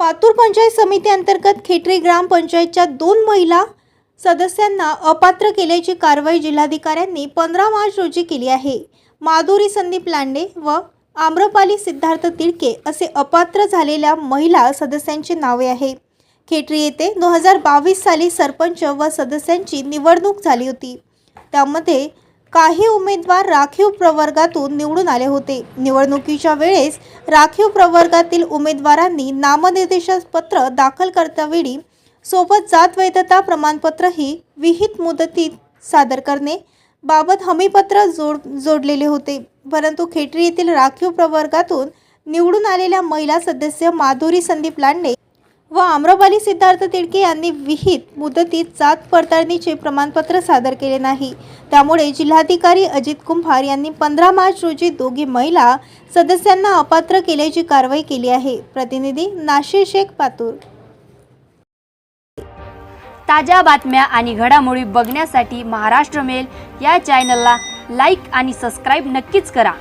पातूर पंचायत समिती अंतर्गत खेटरी ग्रामपंचायतच्या दोन महिला सदस्यांना अपात्र केल्याची कारवाई जिल्हाधिकाऱ्यांनी पंधरा मार्च रोजी केली आहे. माधुरी संदीप लांडे व आम्रपाली सिद्धार्थ तिडके असे अपात्र झालेल्या महिला सदस्यांची नावे आहे. खेटरी येथे दोन हजार बावीस साली सरपंच व सदस्यांची निवडणूक झाली होती. त्यामध्ये काही उमेदवार राखीव प्रवर्गातून निवडून आले होते. निवडणुकीच्या वेळेस राखीव प्रवर्गातील उमेदवारांनी नामनिर्देशन पत्र दाखल करतावेळी सोबत जात वैधता प्रमाणपत्रही विहित मुदतीत सादर करणे बाबत हमीपत्र जोड जोडलेले होते. परंतु खेटरी येथील राखीव प्रवर्गातून निवडून आलेल्या महिला सदस्य माधुरी संदीप लांडे व आम्रपाली सिद्धार्थ तिडके यांनी विहित मुदतीत जात पडताळणीचे प्रमाणपत्र सादर केले नाही. त्यामुळे जिल्हाधिकारी अजित कुंभार यांनी पंधरा मार्च रोजी दोघी महिला सदस्यांना अपात्र केल्याची कारवाई केली आहे. प्रतिनिधी नाशिर शेख पातूर. ताज्या बातम्या आणि घडामोडी बघण्यासाठी महाराष्ट्र मेल या चॅनलला लाईक आणि सबस्क्राईब नक्कीच करा.